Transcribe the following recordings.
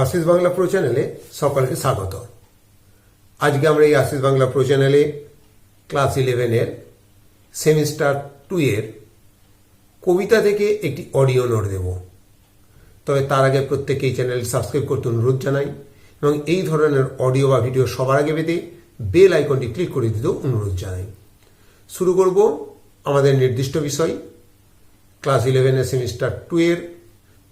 Ashis Bangla pro চ্যানেলে সকলকে স্বাগত। আজকে আমরা এই আশিস বাংলা প্রো চ্যানেলে ক্লাস ইলেভেনের সেমিস্টার টু এর কবিতা থেকে একটি অডিও নোট দেব। তবে তার আগে প্রত্যেকে এই চ্যানেল সাবস্ক্রাইব করতে অনুরোধ জানাই এবং এই ধরনের অডিও বা ভিডিও সবার আগে পেতে বেল আইকনটি ক্লিক করে দিতেও অনুরোধ জানাই। শুরু করব আমাদের নির্দিষ্ট বিষয়। ক্লাস ইলেভেনের সেমিস্টার টু এর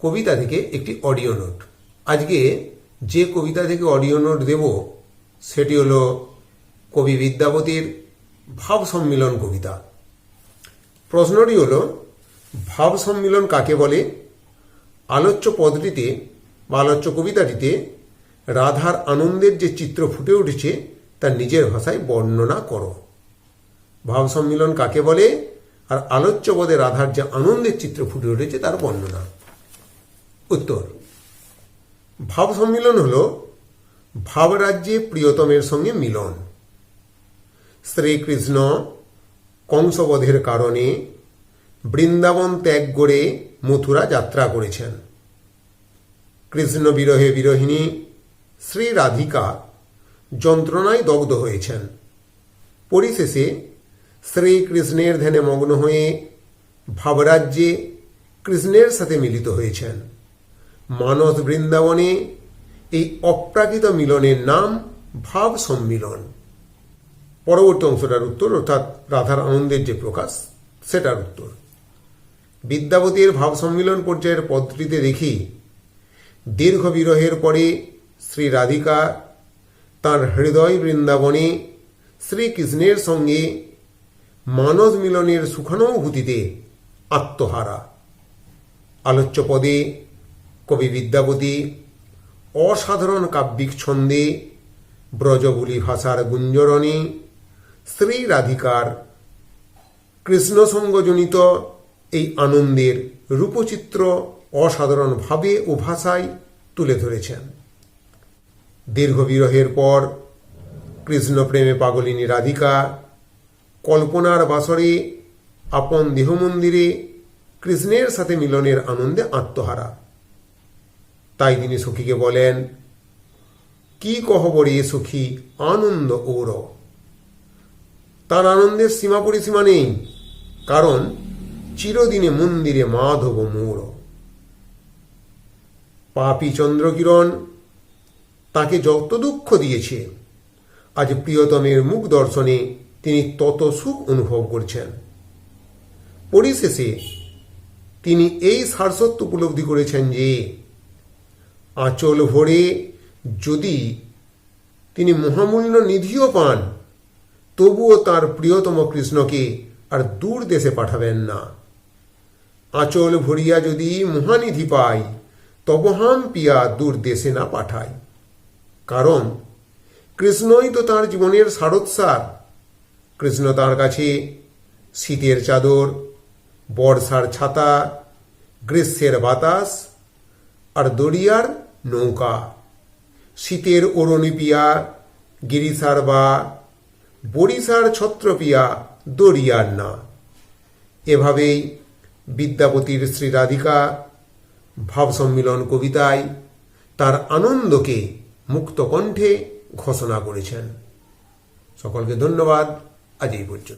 কবিতা থেকে একটি অডিও নোট আজকে যে কবিতা থেকে অডিও নোট দেব, সেটি হলো কবি বিদ্যাপতির ভাব সম্মিলন কবিতা। প্রশ্নটি হলো, ভাব সম্মিলন কাকে বলে? আলোচ্য পদটিতে বা আলোচ্য কবিতাটিতে রাধার আনন্দের যে চিত্র ফুটে উঠেছে তার নিজের ভাষায় বর্ণনা করো। ভাব সম্মিলন কাকে বলে? আর আলোচ্য পদে রাধার যে আনন্দের চিত্র ফুটে উঠেছে, তার বর্ণনা। উত্তর। ভাব সম্মিলন হল ভাবরাজ্যে প্রিয়তমের সঙ্গে মিলন। শ্রীকৃষ্ণ কংসবধের কারণে বৃন্দাবন ত্যাগ করে মথুরা যাত্রা করেছেন। কৃষ্ণ বিরহে বিরহিণী শ্রী রাধিকা যন্ত্রণায় দগ্ধ হয়েছেন। পরিশেষে শ্রীকৃষ্ণের ধ্যানে মগ্ন হয়ে ভাবরাজ্যে কৃষ্ণের সাথে মিলিত হয়েছেন। মানস বৃন্দাবনে এই অপ্রাকৃত মিলনের নাম ভাব সম্মিলন। পরবর্তী অংশটার উত্তর, অর্থাৎ রাধার আনন্দের যে প্রকাশ, সেটার উত্তর। বিদ্যাপতির ভাব সম্মিলন পর্যায়ের পদ্ধতিতে দেখি, দীর্ঘ বিরহের পরে শ্রী রাধিকা তার হৃদয় বৃন্দাবনে শ্রীকৃষ্ণের সঙ্গে মানস মিলনের সুখানুভূতিতে আত্মহারা। আলোচ্য পদে কবি অসাধারণ কাব্যিক ছন্দে ব্রজবুলি ভাষার গুঞ্জরণে শ্রী রাধিকার কৃষ্ণসঙ্গজনিত এই আনন্দের রূপচিত্র অসাধারণভাবে ও ভাষায় তুলে ধরেছেন। দীর্ঘ বিরহের পর কৃষ্ণপ্রেমে পাগলিনী রাধিকা কল্পনার বাসরে আপন দেহমন্দিরে কৃষ্ণের সাথে মিলনের আনন্দে আত্মহারা। তাই তিনি সখীকে বলেন, কি কহবরে সখী, আনন্দ ওর? তার আনন্দের সীমা পরিসীমা নেই, কারণ চিরদিনে মন্দিরে মাধব মৌর। পাপি চন্দ্রকিরণ তাকে যত দুঃখ দিয়েছে, আজ প্রিয়তমের মুখ দর্শনে তিনি তত সুখ অনুভব করছেন। পরিশেষে তিনি এই সারসত্ব উপলব্ধি করেছেন যে আঁচল ভরে যদি তিনি মহামূল্য নিধিও পান, তবুও তার প্রিয়তম কৃষ্ণকে আর দূর দেশে পাঠাবেন না। আঁচল ভরিয়া যদি মহানিধি পাই তবহাম পিয়া দূর দেশে না পাঠাই কারণ কৃষ্ণই তো তার জীবনের সারোৎসার। কৃষ্ণ তার কাছে শীতের চাদর, বর্ষার ছাতা, গ্রীষ্মের বাতাস আর দরিয়ার নৌকা, শীতের ওরণি পিয়া, গিরিসার বা বরিশার ছত্র পিয়া দরিয়ার না। এভাবেই বিদ্যাপতির শ্রী রাধিকা ভাব সম্মিলন কবিতায় তার আনন্দকে মুক্ত কণ্ঠে ঘোষণা করেছেন। সকলকে ধন্যবাদ। আজ এই পর্যন্ত।